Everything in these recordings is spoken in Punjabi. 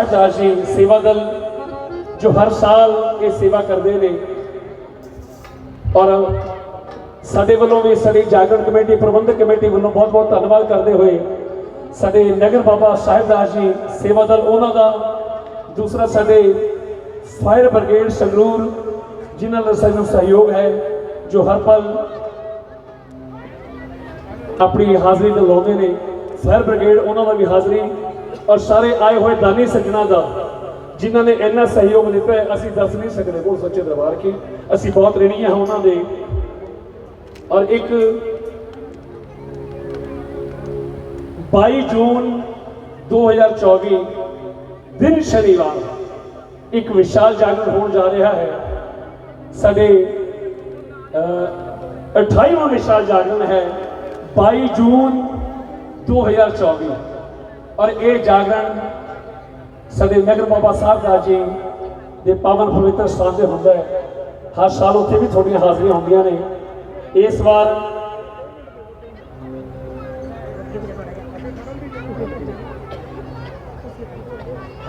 ਸਾਹਿਬਦਾਸ ਜੀ ਸੇਵਾ ਦਲ ਜੋ ਹਰ ਸਾਲ ਇਹ ਸੇਵਾ ਕਰਦੇ ਨੇ। ਔਰ ਸਾਡੇ ਵੱਲੋਂ ਵੀ ਸਾਡੀ ਜਾਗਰਣ ਕਮੇਟੀ, ਪ੍ਰਬੰਧਕ ਕਮੇਟੀ ਵੱਲੋਂ ਬਹੁਤ ਬਹੁਤ ਧੰਨਵਾਦ ਕਰਦੇ ਹੋਏ ਸਾਡੇ ਨਗਰ ਬਾਬਾ ਸਾਹਿਬਦਾਸ ਜੀ ਸੇਵਾ ਦਲ, ਉਹਨਾਂ ਦਾ। ਦੂਸਰਾ ਸਾਡੇ ਫਾਇਰ ਬ੍ਰਿਗੇਡ ਸੰਗਰੂਰ, ਜਿਨ੍ਹਾਂ ਦਾ ਸਾਨੂੰ ਸਹਿਯੋਗ ਹੈ, ਜੋ ਹਰ ਪਲ ਆਪਣੀ ਹਾਜ਼ਰੀ ਤੇ ਨੇ। ਫਾਇਰ ਬ੍ਰਿਗੇਡ, ਉਹਨਾਂ ਦਾ ਵੀ ਹਾਜ਼ਰੀ ਔਰ ਸਾਰੇ ਆਏ ਹੋਏ ਦਾਨੀ ਸੱਜਣਾ ਦਾ ਜਿਨ੍ਹਾਂ ਨੇ ਇੰਨਾ ਸਹਿਯੋਗ ਦਿੱਤਾ ਹੈ ਅਸੀਂ ਦੱਸ ਨਹੀਂ ਸਕਦੇ ਕੋਲ ਸੱਚੇ ਦਰਬਾਰ ਕੀ ਅਸੀਂ ਬਹੁਤ ਰਣੀ ਹਾਂ ਉਹਨਾਂ ਦੇ। ਔਰ ਇੱਕ 22 ਜੂਨ 2024 ਦਿਨ ਸ਼ਨੀਵਾਰ ਇੱਕ ਵਿਸ਼ਾਲ ਜਾਗਰਣ ਹੋਣ ਜਾ ਰਿਹਾ ਹੈ। ਸਾਡੇ ਅਹ, 28ਵਾਂ ਵਿਸ਼ਾਲ ਜਾਗਰਣ ਹੈ 22 ਜੂਨ 2024 ਔਰ ਇਹ ਜਾਗਰਣ ਸਾਡੇ ਨਗਰ ਬਾਬਾ ਸਾਹਿਬ ਦਾ ਜੀ ਦੇ ਪਾਵਨ ਪਵਿੱਤਰ ਸਥਾਨ ਤੇ ਹੁੰਦਾ ਹੈ ਹਰ ਸਾਲ ਉੱਥੇ ਵੀ ਥੋੜੀਆਂ ਹਾਜ਼ਰੀਆਂ ਹੁੰਦੀਆਂ ਨੇ ਇਸ ਵਾਰ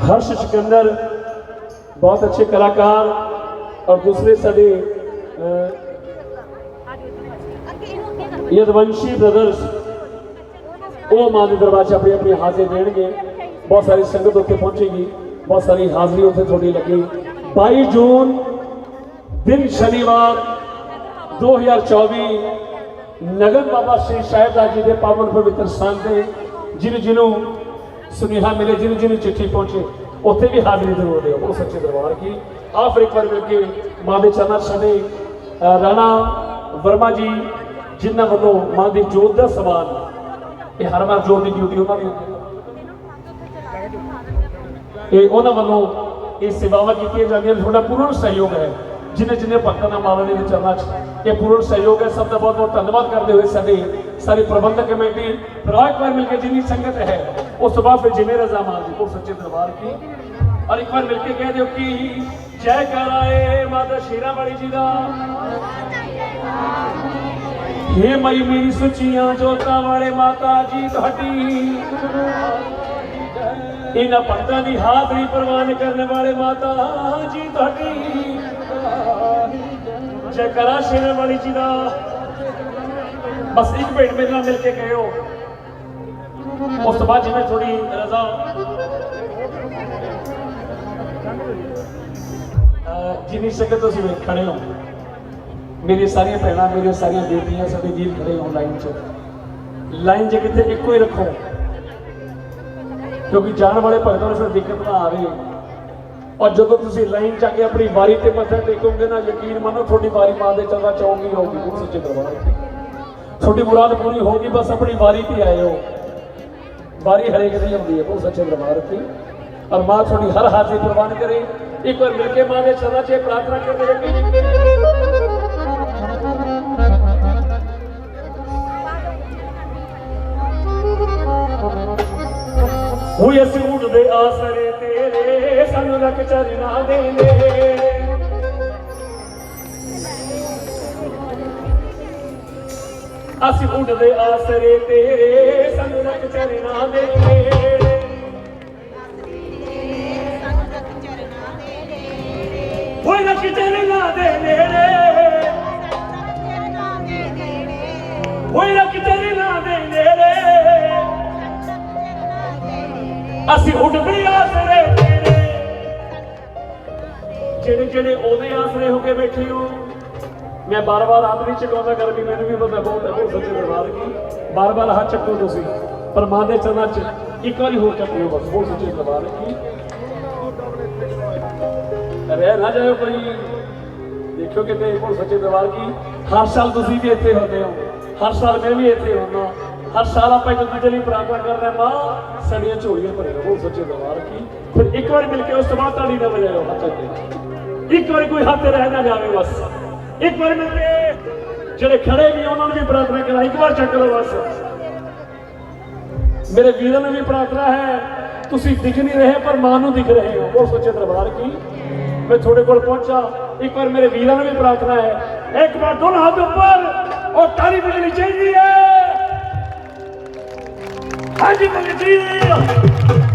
ਹਰਸ਼ ਸਿਕੰਦਰ ਬਹੁਤ ਅੱਛੇ ਕਲਾਕਾਰ ਔਰ ਦੂਸਰੇ ਸਾਡੇ ਅਹ, ਯਦਵੰਸ਼ੀ ਬ੍ਰਦਰਸ ਉਹ ਮਾਂ ਦੇ ਦਰਬਾਰ 'ਚ ਆਪਣੀ ਆਪਣੀ ਹਾਜ਼ਰੀ ਦੇਣਗੇ। ਬਹੁਤ ਸਾਰੀ ਸੰਗਤ ਉੱਥੇ ਪਹੁੰਚੇਗੀ। ਬਹੁਤ ਸਾਰੀ ਹਾਜ਼ਰੀ ਉੱਥੇ ਤੁਹਾਡੀ ਲੱਗੀ। 22 ਜੂਨ ਦਿਨ ਸ਼ਨੀਵਾਰ 2024 ਨਗਰ ਬਾਬਾ ਸ਼੍ਰੀ ਸਾਹਿਬਦਾਸ ਜੀ ਦੇ ਪਾਵਨ ਪਵਿੱਤਰ ਸਥਾਨ ਤੇ ਜਿਹਨੂੰ ਜਿਹਨੂੰ ਸੁਨੇਹਾ ਮਿਲੇ, ਜਿਹਨੂੰ ਜਿਹਨੂੰ ਚਿੱਠੀ ਪਹੁੰਚੇ, ਉੱਥੇ ਵੀ ਹਾਜ਼ਰੀ ਜ਼ਰੂਰ ਦਿਓ। ਉਹ ਸੱਚੇ ਦਰਬਾਰ ਕੀ। ਆਹ ਇੱਕ ਵਾਰ ਮਿਲ ਕੇ ਮਾਂ ਦੇ ਚਰਨਾਂ 'ਚ ਸਾਡੇ ਰਾਣਾ ਵਰਮਾ ਜੀ, ਜਿਨ੍ਹਾਂ ਵੱਲੋਂ ਮਾਂ ਦੀ ਜੋਤ ਦਾ ਸਮਾਨ ਇਹ ਹਰ ਵਾਰ ਜੋਤ ਦੀ ਡਿਊਟੀ ਉਹਨਾਂ ਦੀ ਹੁੰਦੀ ਇਹ ਉਹਨਾਂ ਵੱਲੋਂ ਇਹ ਸੇਵਾਵਾਂ ਕੀਤੀਆਂ ਜਾਂਦੀਆਂ ਤੁਹਾਡਾ ਪੂਰਨ ਸਹਿਯੋਗ ਹੈ। ਜਿਨੇ ਜਿਨੇ ਭਗਤਾਂ ਦਾ ਮਾਲਾ ਦੇ ਚਰਨਾਂ 'ਚ, ਇਹ ਪੂਰਨ ਸਹਿਯੋਗ ਹੈ। ਸਭ ਦਾ ਬਹੁਤ ਬਹੁਤ ਧੰਨਵਾਦ ਕਰਦੇ ਹੋਏ ਸਾਡੇ ਸਾਰੀ ਪ੍ਰਬੰਧਕ ਕਮੇਟੀ, ਫਿਰ ਇੱਕ ਮਿਲ ਕੇ ਜਿੰਨੀ ਸੰਗਤ ਹੈ, ਉਸ ਤੋਂ ਬਾਅਦ ਫਿਰ ਜਿਵੇਂ ਰਜ਼ਾ ਮਾਨ ਜੀ ਸੱਚੇ ਦਰਬਾਰ ਕੀ। ਔਰ ਇੱਕ ਵਾਰ ਮਿਲ ਕੇ ਕਹਿ ਦਿਓ ਕਿ ਜੈ ਕਰਾਏ ਮਾਤਾ ਸ਼ੇਰਾ ਵਾਲੀ ਜੀ ਦਾ। ਹੇ ਮਈ ਮੇਰੀ ਸੁਚੀਆਂ ਜੋਤਾਂ ਵਾਲੇ ਮਾਤਾ ਜੀ ਤੁਹਾਡੀ। ਇਹਨਾਂ ਭਗਤਾਂ ਦੀ ਹਾਜ਼ਰੀ ਪ੍ਰਵਾਨ ਕਰਨ ਵਾਲੇ ਮਾਤਾ ਜੀ ਤੁਹਾਡੀ। ਜੈ ਕਰਾ ਸ਼ੇਰ ਵਾਲੀ ਜੀ ਦਾ ਬਸ ਇੱਕ ਭੇਟ ਮੇਰੇ ਨਾਲ ਮਿਲ ਕੇ ਗਏ ਹੋ ਉਸ ਤੋਂ ਬਾਅਦ ਜਿਵੇਂ ਥੋੜੀ ਰਜ਼ਾ ਜਿੰਨੀ ਸੰਗਤ ਤੁਸੀਂ ਖੜੇ ਹੋ। ਮੇਰੀ ਸਾਰੀਆਂ ਭੈਣਾਂ, ਮੇਰੀਆਂ ਸਾਰੀਆਂ ਬੇਟੀਆਂ ਸਾਡੇ ਵੀਰ ਖੜੇ ਹੋ ਲਾਈਨ 'ਚ। ਲਾਈਨ 'ਚ ਕਿਤੇ ਇੱਕੋ ਹੀ ਰੱਖੋ। ਕਿਉਂਕਿ ਜਾਣ ਵਾਲੇ ਭਗਤਾਂ ਨੂੰ ਫਿਰ ਦਿੱਕਤ ਨਾ ਆਵੇ ਔਰ ਜਦੋਂ ਤੁਸੀਂ ਲਾਈਨ 'ਚ ਆ ਕੇ ਆਪਣੀ ਵਾਰੀ ਤੇ ਮੱਥਾ ਟੇਕੋਗੇ ਨਾ, ਯਕੀਨ ਮੰਨੋ ਤੁਹਾਡੀ ਵਾਰੀ ਮਾਂ ਦੇ ਚਰਨਾਂ 'ਚ ਆਉਗੀ, ਹੋਊਗੀ, ਗੁਰੂ ਸੱਚੇ ਤੁਹਾਡੀ ਮੁਰਾਦ ਪੂਰੀ ਹੋਗੀ ਬਸ ਆਪਣੀ ਵਾਰੀ ਤੇ ਆਏ ਹੋ ਵਾਰੀ ਹਰੇਕ ਦੀ ਹੁੰਦੀ ਹੈ, ਗੁਰੂ ਸੱਚੇ ਦਰਬਾਰ 'ਤੇ ਔਰ ਮਾਂ ਤੁਹਾਡੀ ਹਰ ਹਾਜ਼ਰੀ ਪ੍ਰਵਾਨ ਕਰੇ। ਇੱਕ ਵਾਰ ਮਿਲ ਕੇ ਮਾਂ ਦੇ ਚਰਨਾਂ 'ਚ ਪ੍ਰਾਰਥਨਾ ਕਰਦੇ ਹਾਂ ਹੋਏ ਅਸੀਂ ਉੱਡਦੇ ਆਸਰੇ ਤੇਰੇ ਸਾਨੂੰ ਰੱਖ ਚਰਨਾ ਦੇਂਦੇ ਅਸੀਂ ਉੱਡਦੇ ਆਸਰੇ ਤੇਰੇ ਸਾਨੂੰ ਰੱਖ ਚਰਨਾ ਦੇਂਦੇ ਹੋਏ ਰੱਖ ਚਰਨਾ ਦੇ ਨੇੜੇ। ਹੋਏ ਅਸੀਂ ਉੱਡਦੇ ਆਸਰੇ ਤੇਰੇ। ਜਿਹੜੇ ਜਿਹੜੇ ਉਹਦੇ ਆਸਰੇ ਹੋ ਕੇ ਬੈਠੇ ਹੋ, ਮੈਂ ਬਾਰ-ਬਾਰ ਹੱਥ ਨਹੀਂ ਚੁਕਾਉਂਦਾ ਕਰ ਵੀ ਮੈਨੂੰ ਵੀ ਪਤਾ ਬਹੁਤ ਹੈ ਸੱਚੇ ਦਰਬਾਰ ਕੀ। ਬਾਰ-ਬਾਰ ਹੱਥ ਚੱਕੋ ਤੁਸੀਂ, ਪਰ ਮਾਂ ਦੇ ਚਰਨਾਂ 'ਚ ਇੱਕ ਵਾਰੀ ਹੋਰ ਚੱਕਿਓ ਬਸ, ਬਹੁਤ ਸੱਚੇ ਦਰਬਾਰ ਕੀ। ਰਹਿ ਨਾ ਜਾਇਓ ਕੋਈ। ਦੇਖਿਓ ਕਿਤੇ ਬਹੁਤ ਸੱਚੇ ਦਰਬਾਰ ਕੀ। ਹਰ ਸਾਲ ਤੁਸੀਂ ਵੀ ਇੱਥੇ ਹੁੰਦੇ ਹੋ। ਹਰ ਸਾਲ ਮੈਂ ਵੀ ਇੱਥੇ ਹੁੰਦਾ। ਹਰ ਸਾਲ ਆਪਾਂ ਇੱਕ ਦੂਜੇ ਲਈ ਪ੍ਰਾਰਥਨਾ ਕਰਦੇ ਹਾਂ ਮਾਂ ਸਾਡੀਆਂ ਝੋਲੀਆਂ ਭਰੇ ਰਹੋ ਸੱਚੇ ਦਰਬਾਰ ਕੀ ਫਿਰ ਇੱਕ ਵਾਰ ਮਿਲ ਕੇ ਉਸ ਤੋਂ ਬਾਅਦ ਤਾੜੀ ਨਾ ਵਜਾਇਓ ਹੱਥ ਤੇ ਇੱਕ ਵਾਰੀ ਕੋਈ ਹੱਥ ਰਹਿ ਨਾ ਜਾਵੇ ਬਸ ਇੱਕ ਵਾਰ ਮਿਲ ਕੇ ਜਿਹੜੇ ਖੜੇ ਵੀ ਉਹਨਾਂ ਨੂੰ ਵੀ ਪ੍ਰਾਰਥਨਾ ਕਰਾਂ ਇੱਕ ਵਾਰ ਚੱਕ ਲਓ ਬਸ ਮੇਰੇ ਵੀਰਾਂ ਨੂੰ ਵੀ ਪ੍ਰਾਰਥਨਾ ਹੈ ਤੁਸੀਂ ਦਿਖ ਨਹੀਂ ਰਹੇ ਪਰ ਮਾਂ ਨੂੰ ਦਿਖ ਰਹੇ ਹੋ ਉਹ ਸੱਚੇ ਦਰਬਾਰ ਕੀ ਮੈਂ ਤੁਹਾਡੇ ਕੋਲ ਪਹੁੰਚਾ ਇੱਕ ਵਾਰ ਮੇਰੇ ਵੀਰਾਂ ਨੂੰ ਵੀ ਪ੍ਰਾਰਥਨਾ ਹੈ ਇੱਕ ਵਾਰ ਦੋਨੋਂ ਹੱਥ ਉੱਪਰ ਔਰ ¡Ánimo que sí!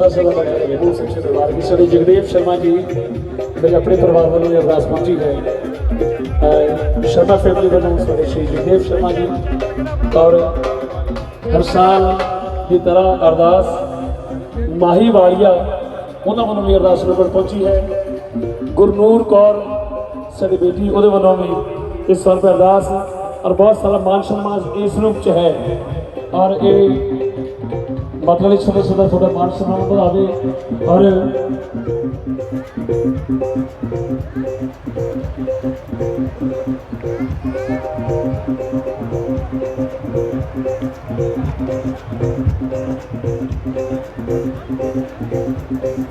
ਸਦਾ ਸਦਾ ਬਣਿਆ ਰਹੇ ਉਹ ਸੱਚੇ ਸਾਡੇ ਜਗਦੇਵ ਸ਼ਰਮਾ ਜੀ, ਮੇਰੇ ਆਪਣੇ ਪਰਿਵਾਰ ਵੱਲੋਂ ਇਹ ਅਰਦਾਸ ਪਹੁੰਚੀ ਹੈ। ਸ਼ਰਮਾ ਫੈਮਿਲੀ ਵੱਲੋਂ ਸਾਡੇ ਸ਼੍ਰੀ ਜਗਦੇਵ ਸ਼ਰਮਾ ਜੀ ਔਰ ਹਰ ਸਾਲ ਦੀ ਤਰ੍ਹਾਂ ਅਰਦਾਸ ਮਾਹੀ ਵਾਲੀਆ, ਉਹਨਾਂ ਵੱਲੋਂ ਵੀ ਅਰਦਾਸ ਨੰਬਰ ਪਹੁੰਚੀ ਹੈ। ਗੁਰਨੂਰ ਕੌਰ, ਸਾਡੀ ਬੇਟੀ, ਉਹਦੇ ਵੱਲੋਂ ਵੀ ਇਸ ਸਾਲ ਅਰਦਾਸ ਔਰ ਬਹੁਤ ਸਾਰਾ ਮਾਨ ਸਨਮਾਨ ਇਸ ਰੂਪ ਚ ਹੈ। ਔਰ ਇਹ ਮਤਲਬ ਇਸ ਸਮੇਂ ਸਦਾ ਤੁਹਾਡਾ ਮਾਨ ਸਨਮਾਨ ਵਧਾਵੇ ਔਰ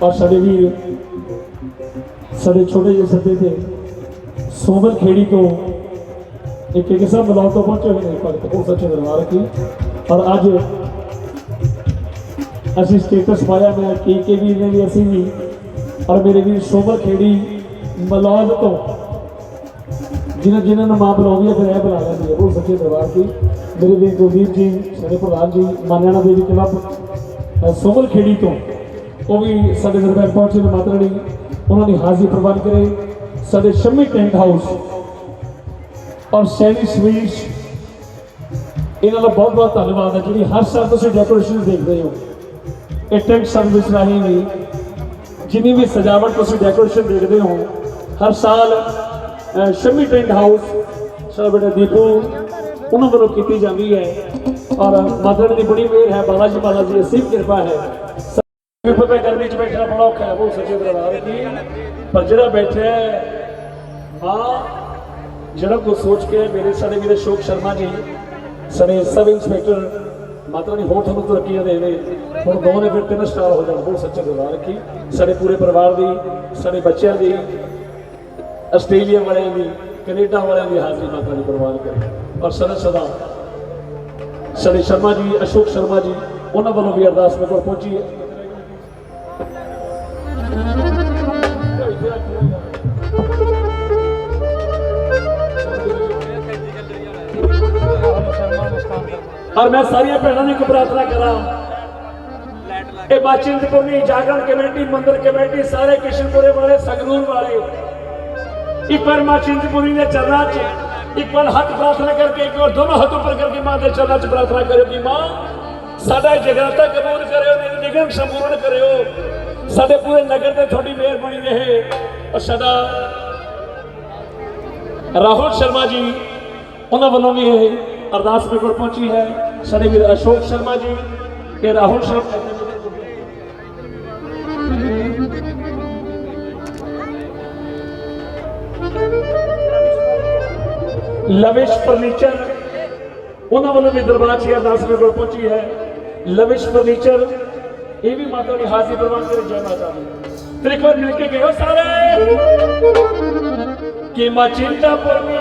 ਔਰ ਸਾਡੇ ਵੀਰ, ਸਾਡੇ ਛੋਟੇ ਜਿਹੇ ਸੱਦੇ ਤੇ ਸੋਮਲ ਖੇੜੀ ਤੋਂ ਇੱਕ ਇੱਕ ਸਭ ਬਲੌਕ ਤੋਂ ਪਹੁੰਚੇ ਹੋਏ ਨੇ ਭਗਤ ਕੋ ਸੱਚੇ ਦਰਬਾਰ ਕੀ। ਔਰ ਅੱਜ ਅਸੀਂ ਸਟੇਟਸ ਪਾਇਆ ਮੈਂ ਕੇ ਕੇ ਵੀ ਨੇ ਵੀ ਅਸੀਂ ਵੀ। ਔਰ ਮੇਰੇ ਵੀਰ ਸੋਮਲ ਖੇੜੀ ਮਲੌਦ ਤੋਂ। ਜਿਨ੍ਹਾਂ ਜਿਨ੍ਹਾਂ ਨੂੰ ਮਾਂ ਬੁਲਾਉਂਦੀ ਹੈ ਫਿਰ ਇਹ ਬੁਲਾ ਲੈਂਦੀ ਹੈ। ਉਹ ਸੱਚੇ ਦਰਬਾਰ ਦੀ। ਮੇਰੇ ਵੀਰ ਗੁਰਦੀਪ ਜੀ ਸਾਡੇ ਪ੍ਰਧਾਨ ਜੀ ਮਾਨਿਆਣਾ ਦੇਵੀ ਕਲੱਬ ਅ, ਖੇੜੀ ਤੋਂ। ਉਹ ਵੀ ਸਾਡੇ ਦਰਬਾਰ ਪਹੁੰਚੇ ਨੇ ਮਾਤਾ ਉਹਨਾਂ ਦੀ ਹਾਜ਼ਰੀ ਪ੍ਰਵਾਨ ਕਰੇ। ਸਾਡੇ ਸ਼ਮੀ ਟੈਂਟ ਹਾਊਸ ਔਰ ਸੈਨੀ ਸਵੀਟਸ। ਇਹਨਾਂ ਦਾ ਬਹੁਤ ਬਹੁਤ ਧੰਨਵਾਦ ਹੈ। ਜਿਹੜੀ ਹਰ ਸਾਲ ਤੁਸੀਂ ਡੈਕੋਰੇਸ਼ਨ ਦੇਖਦੇ ਹੋ। ਇਹ ਟੈਂਟ ਸਰਵਿਸ ਰਾਹੀਂ ਵੀ ਜਿੰਨੀ ਵੀ ਸਜਾਵਟ ਤੁਸੀਂ ਡੈਕੋਰੇਸ਼ਨ ਦੇਖਦੇ ਹੋ ਹਰ ਸਾਲ ਅਹ, ਸ਼ਮੀ ਟੈਂਟ ਹਾਊਸ ਸਾਡਾ ਬੇਟਾ ਦੀਪੂ ਉਹਨਾਂ ਵੱਲੋਂ ਕੀਤੀ ਜਾਂਦੀ ਹੈ। ਔਰ ਮਾਤਾ ਦੀ ਬੜੀ ਮਿਹਰ ਹੈ ਬਾਲਾ ਜੀ ਬਾਲਾ ਜੀ ਅਸੀਮ ਕਿਰਪਾ ਹੈ। ਵੀ ਪਤਾ ਗਰਮੀ ਚ ਬੈਠਣਾ ਬੜਾ ਔਖਾ ਹੈ ਉਹ ਸੱਚੇ ਦਰਬਾਰ ਕੀ ਪਰ ਜਿਹੜਾ ਬੈਠਾ ਹੈ ਹਾਂ ਜਿਹੜਾ ਕੁਝ ਸੋਚ ਕੇ ਮੇਰੇ ਸਾਡੇ ਵੀਰੇ ਅਸ਼ੋਕ ਸ਼ਰਮਾ ਜੀ ਸਾਡੇ ਸਬ ਇੰਸਪੈਕਟਰ ਮਾਤਾ ਨੇ ਹੋਰ ਤੁਹਾਨੂੰ ਤਰੱਕੀਆਂ ਦੇਵੇ। ਹੁਣ ਦੋ ਨੇ ਫਿਰ ਤਿੰਨ ਸਟਾਰ ਹੋ ਜਾਣ। ਬਹੁਤ ਸੱਚੇ ਦਰਬਾਰ ਕੀ ਸਾਡੇ ਪੂਰੇ ਪਰਿਵਾਰ ਦੀ, ਸਾਡੇ ਬੱਚਿਆਂ ਦੀ, ਆਸਟ੍ਰੇਲੀਆ ਵਾਲਿਆਂ ਦੀ, ਕੈਨੇਡਾ ਵਾਲਿਆਂ ਦੀ ਹਾਜ਼ਰੀ ਮਾਤਾ ਨੇ ਪ੍ਰਵਾਨ ਕਰੇ। ਔਰ ਸਦਾ ਸਦਾ ਸਾਡੇ ਸ਼ਰਮਾ ਜੀ, ਅਸ਼ੋਕ ਸ਼ਰਮਾ ਜੀ, ਉਹਨਾਂ ਵੱਲੋਂ ਵੀ ਅਰਦਾਸ ਮੇਰੇ ਕੋਲ ਪਹੁੰਚੀ ਹੈ। ਔਰ ਮੈਂ ਸਾਰੀਆਂ ਭੈਣਾਂ ਨੂੰ ਇੱਕ ਪ੍ਰਾਰਥਨਾ ਕਰਾਂ ਇਹ ਬਾਚਿੰਤਪੁਰਨੀ ਜਾਗਰਣ ਕਮੇਟੀ ਮੰਦਰ ਕਮੇਟੀ ਸਾਰੇ ਕਿਸ਼ਨਪੁਰੇ ਵਾਲੇ ਸੰਗਰੂਰ ਵਾਲੇ ਇੱਕ ਵਾਰ ਮਾਂ ਚਿੰਤਪੁਰੀ ਦੇ ਚਰਨਾਂ 'ਚ ਇੱਕ ਵਾਰ ਹੱਥ ਪ੍ਰਾਰਥਨਾ ਕਰਕੇ ਇੱਕ ਵਾਰ ਦੋਨੋਂ ਹੱਥ ਉੱਪਰ ਕਰਕੇ ਮਾਂ ਦੇ ਚਰਨਾਂ 'ਚ ਪ੍ਰਾਰਥਨਾ ਕਰਿਓ ਕਿ ਮਾਂ ਸਾਡਾ ਇਹ ਜਗਰਾਤਾ ਕਬੂਲ ਕਰਿਓ ਨਿ- ਨਿਗਮ ਸੰਪੂਰਨ ਕਰਿਓ ਸਾਡੇ ਪੂਰੇ ਨਗਰ ਤੇ ਤੁਹਾਡੀ ਮਿਹਰ ਬਣੀ ਰਹੇ ਔਰ ਸਾਡਾ ਰਾਹੁਲ ਸ਼ਰਮਾ ਜੀ ਉਹਨਾਂ ਵੱਲੋਂ ਵੀ ਇਹ ਅਰਦਾਸ ਮੇਰੇ ਕੋਲ ਪਹੁੰਚੀ ਹੈ ਸਾਡੇ ਵੀਰ ਅਸ਼ੋਕ ਸ਼ਰਮਾ ਜੀ ਤੇ ਰਾਹੁਲ ਸ਼ਰਮਾ ਲਵਿਸ਼ ਫਰਨੀਚਰ ਉਹਨਾਂ ਵੱਲੋਂ ਵੀ ਦਰਬਾਰ 'ਚ ਇਹ ਅਰਦਾਸ ਮੇਰੇ ਕੋਲ ਪਹੁੰਚੀ ਹੈ ਲਵਿਸ਼ ਫਰਨੀਚਰ ਇਹ ਵੀ ਮਾਤਾ ਦੀ ਹਾਜ਼ਰੀ ਪ੍ਰਵਾਨ ਕਰੇ ਜੈ ਮਾਤਾ ਦੀ ਫਿਰ ਇੱਕ ਵਾਰ ਮਿਲ ਕੇ ਗਏ ਹੋ ਸਾਰੇ ਕਿ ਮਾ ਚਿੰਤਾ ਪਰਮੀ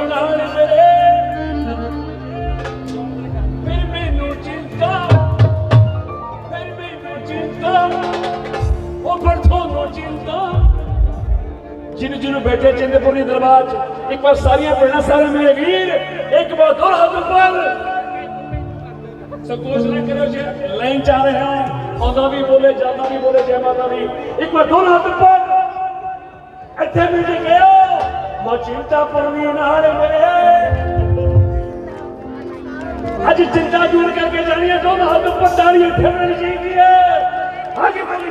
ਜਿਹਨੂੰ ਜਿਹਨੂੰ ਬੈਠੇ ਚਿੰਤਪੁਰਨੀ ਦਰਬਾਰ 'ਚ ਇੱਕ ਵਾਰ ਸਾਰੀਆਂ ਭੈਣਾਂ ਸਾਰੇ ਮੇਰੇ ਵੀਰ ਇੱਕ ਵਾਰ ਦੋ ਹੱਥ ਉੱਪਰ ਸੰਕੋਚ ਨਾ ਕਰੋ ਜੇ ਲਾਈਨ ਚ ਆ ਰਹੇ ਹਾਂ ਆਉਂਦਾ ਵੀ ਬੋਲੇ ਜਾਂਦਾ ਵੀ ਬੋਲੇ ਜੈ ਮਾਤਾ ਦੀ ਇੱਕ ਵਾਰ ਦੋ ਹੱਥ ਉੱਪਰ ਇੱਥੇ ਮਿਲ ਕੇ ਗਿਓ ਮਾ ਚਿੰਤਾ ਪਰਵੀ ਨਾਲ ਮੇਰੇ ਅੱਜ ਚਿੰਤਾ ਦੂਰ ਕਰਕੇ ਜਾਣੀ ਹੈ ਦੋ ਹੱਥ ਉੱਪਰ ਤਾੜੀ ਇੱਥੇ ਮਿਲਣੀ ਚਾਹੀਦੀ ਹੈ ਆਗੇ ਬੋਲੀ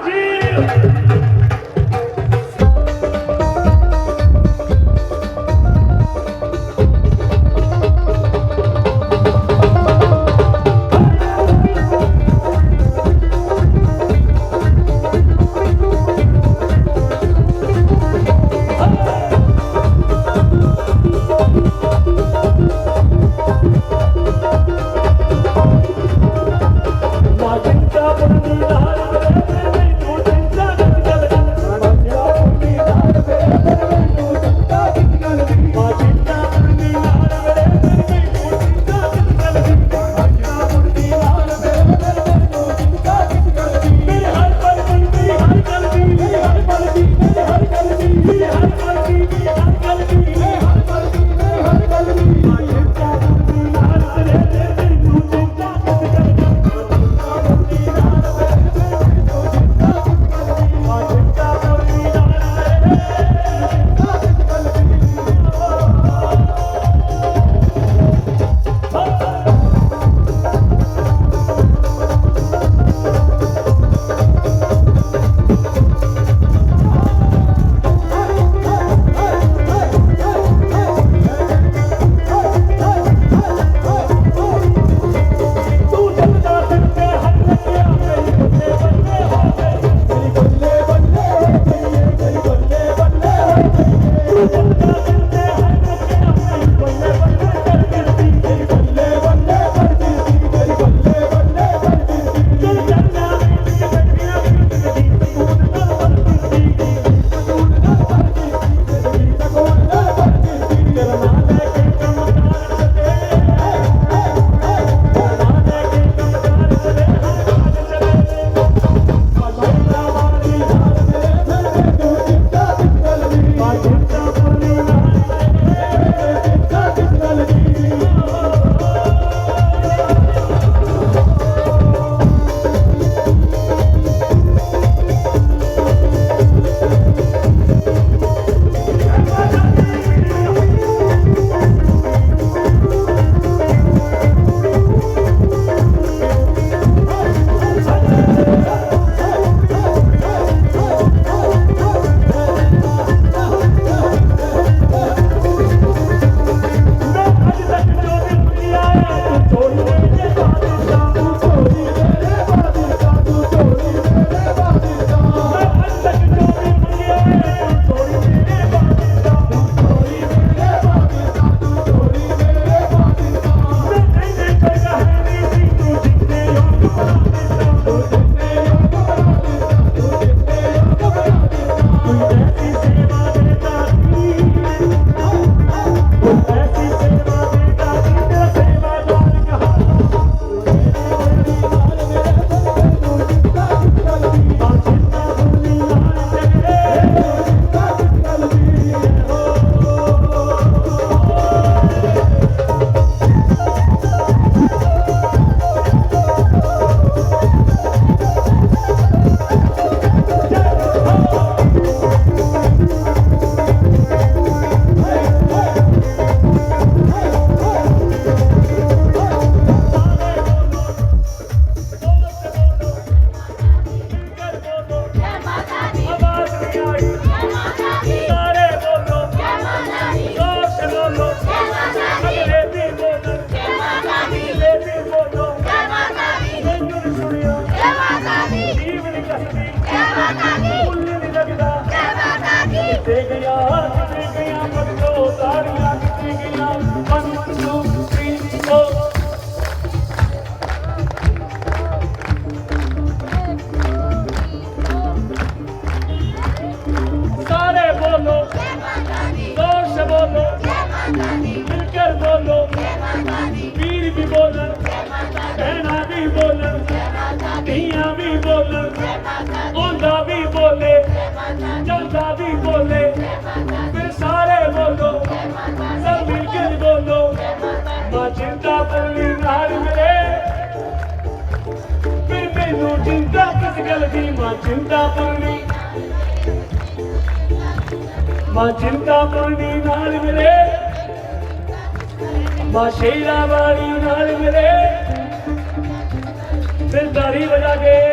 ਮੋਦੀ ਬੋਲੇ। ਫਿਰ ਸਾਰੇ ਬੋਲੋ। ਸਭ ਮਿਲ ਕੇ ਬੋਲੋ। ਮਾਂ ਜਿੰਦਾ ਬੱਲੀ ਨਾਲ ਮਿਲੇ। ਫਿਰ ਮੈਨੂੰ ਜਿੰਦਾ ਕਿਸ ਗੱਲ ਦੀ ਮਾਂ ਜਿੰਦਾ ਬੱਲੀ ਮਾਂ ਜਿੰਦਾ ਬੱਲੀ ਨਾਲ ਮਿਲੇ। ਮਾਂ ਸ਼ੇਰਾ ਵਾਲੀ ਨਾਲ ਮਿਲੇ। ਫਿਰ ਦਾਰੀ ਵਜਾ ਕੇ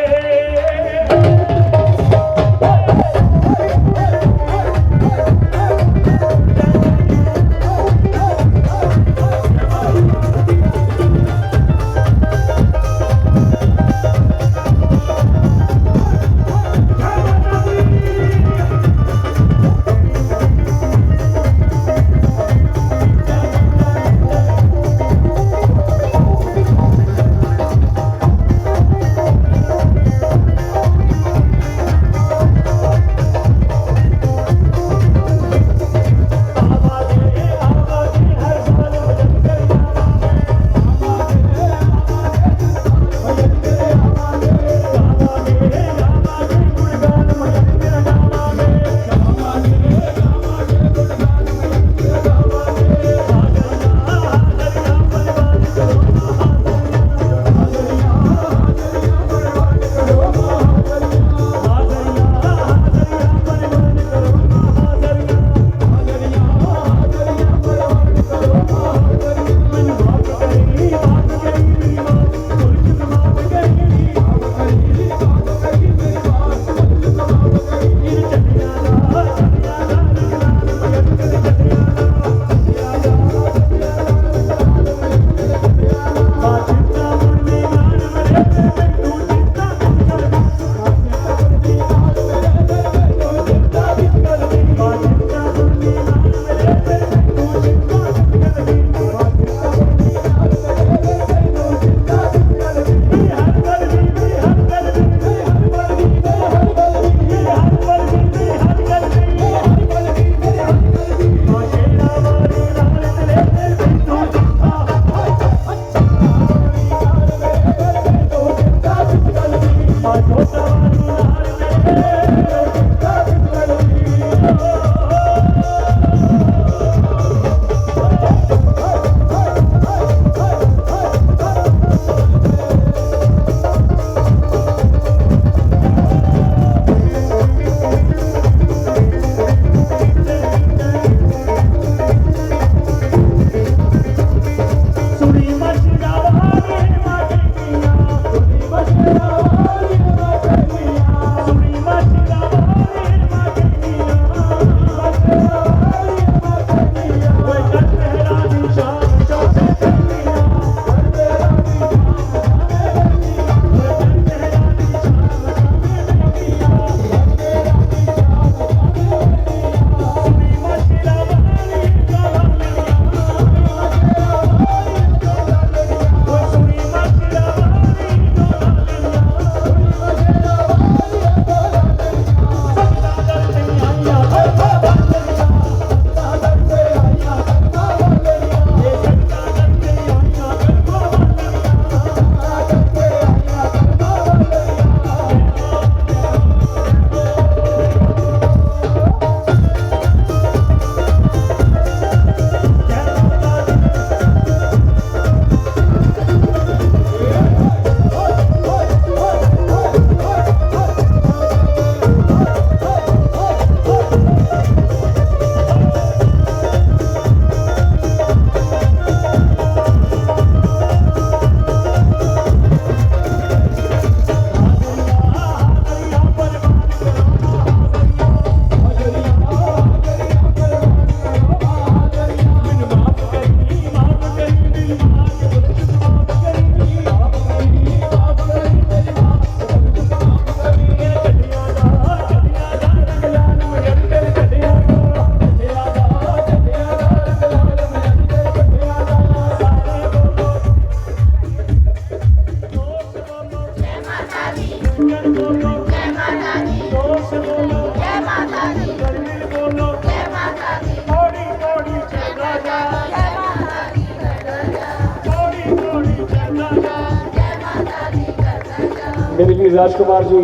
ਮੇਰੇ ਵੀਰ ਰਾਜ ਕੁਮਾਰ ਜੀ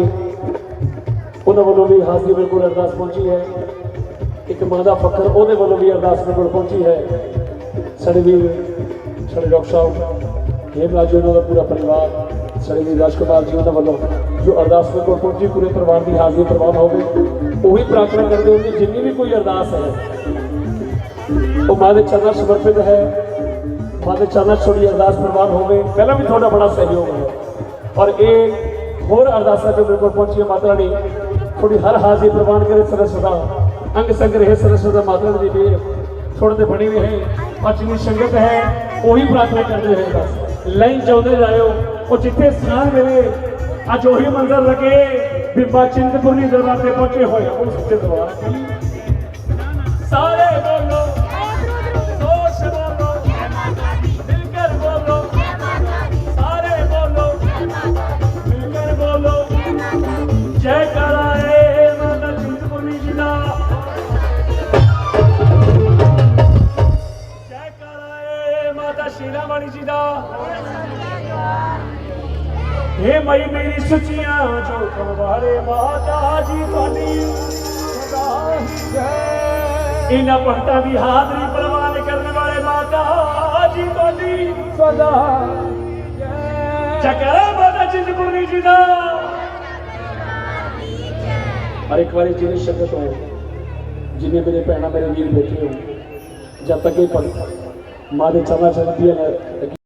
ਉਹਨਾਂ ਵੱਲੋਂ ਵੀ ਹਾਜ਼ਰੀ ਬਿਲਕੁਲ ਅਰਦਾਸ ਪਹੁੰਚੀ ਹੈ ਇੱਕ ਮਾਂ ਦਾ ਫਖਰ ਉਹਦੇ ਵੱਲੋਂ ਵੀ ਅਰਦਾਸ ਬਿਲਕੁਲ ਪਹੁੰਚੀ ਹੈ ਸਾਡੇ ਵੀਰ ਸਾਡੇ ਡਾਕਟਰ ਸਾਹਿਬ ਹੇਮ ਰਾਜੂ ਉਹਨਾਂ ਦਾ ਪੂਰਾ ਪਰਿਵਾਰ ਸਾਡੇ ਵੀਰ ਰਾਜ ਕੁਮਾਰ ਜੀ ਉਹਨਾਂ ਵੱਲੋਂ ਜੋ ਅਰਦਾਸ ਬਿਲਕੁਲ ਪਹੁੰਚੀ ਪੂਰੇ ਪਰਿਵਾਰ ਦੀ ਹਾਜ਼ਰੀ ਪ੍ਰਵਾਨ ਹੋਵੇ ਉਹੀ ਪ੍ਰਾਰਥਨਾ ਕਰਦੇ ਹੋ ਕਿ ਜਿੰਨੀ ਵੀ ਕੋਈ ਅਰਦਾਸ ਹੈ ਉਹ ਮਾਂ ਦੇ ਚਰਨਾਂ 'ਚ ਸਮਰਪਿਤ ਹੈ ਮਾਂ ਦੇ ਚਰਨਾਂ 'ਚ ਤੁਹਾਡੀ ਅਰਦਾਸ ਪ੍ਰਵਾਨ ਹੋਵੇ ਪਹਿਲਾਂ ਵੀ ਤੁਹਾਡਾ ਬੜਾ ਸਹਿਯੋਗ ਹੈ ਔਰ ਇਹ ਹੋਰ ਅਰਦਾਸਾਂ ਤੇ ਬਿਲਕੁਲ ਪਹੁੰਚੀ ਹੈ ਮਾਤਾ ਰਾਣੀ। ਤੁਹਾਡੀ ਹਰ ਹਾਜ਼ਰੀ ਪ੍ਰਵਾਨ ਕਰੇ ਸਰਸਦਾ ਅੰਗ ਸੰਗ ਰਹੇ ਸਰਸਦਾ ਮਾਤਾ ਰਾਣੀ ਦੀ ਬੇਰ ਥੋੜੇ ਤੇ ਬਣੀ ਰਹੇ ਔਰ ਜਿੰਨੀ ਸੰਗਤ ਹੈ, ਉਹੀ ਪ੍ਰਾਰਥਨਾ ਕਰਦੇ ਹੋਏ ਬਸ। ਲਾਈਨ ਚਾਉਂਦੇ ਜਾਇਓ। ਉਹ ਜਿੱਥੇ ਸਥਾਨ ਮਿਲੇ, ਅੱਜ ਉਹੀ ਮੰਜ਼ਰ ਲੱਗੇ। ਬਿੰਬਾ ਚਿੰਤਪੁਰਨੀ ਦਰਬਾਰ ਤੇ ਪਹੁੰਚੇ ਹੋਏ ਉਹ ਸੱਚੇ ਦਰਬਾਰ ਸਾਰੇ ਬੋਲੋ। ਹੇ ਮਈ ਮੇਰੀ ਸੁਚੀਆਂ ਜੋ ਕਮਵਾਰੇ ਮਾਤਾ ਜੀ ਤੁਹਾਡੀ ਸਦਾ ਹੀ ਜੈ ਇਹਨਾਂ ਭਗਤਾਂ ਦੀ ਹਾਜ਼ਰੀ ਪ੍ਰਵਾਨ ਕਰਨ ਵਾਲੇ ਮਾਤਾ ਜੀ ਤੁਹਾਡੀ ਸਦਾ ਚੱਕਰ ਮਾਤਾ ਚਿੰਤਪੁਰਨੀ ਜੀ ਦਾ ਹਰ ਇੱਕ ਵਾਰੀ ਜਿਹਨੇ ਸ਼ਬਦ ਹੋ ਜਿੰਨੇ ਮੇਰੇ ਭੈਣਾਂ ਮੇਰੇ ਵੀਰ ਬੈਠੇ ਹੋ ਜਦ ਤੱਕ ਇਹ ਭਗਤ ਮਾਂ ਦੇ ਚਰਨਾਂ ਚ ਲੱਗੀ ਹੈ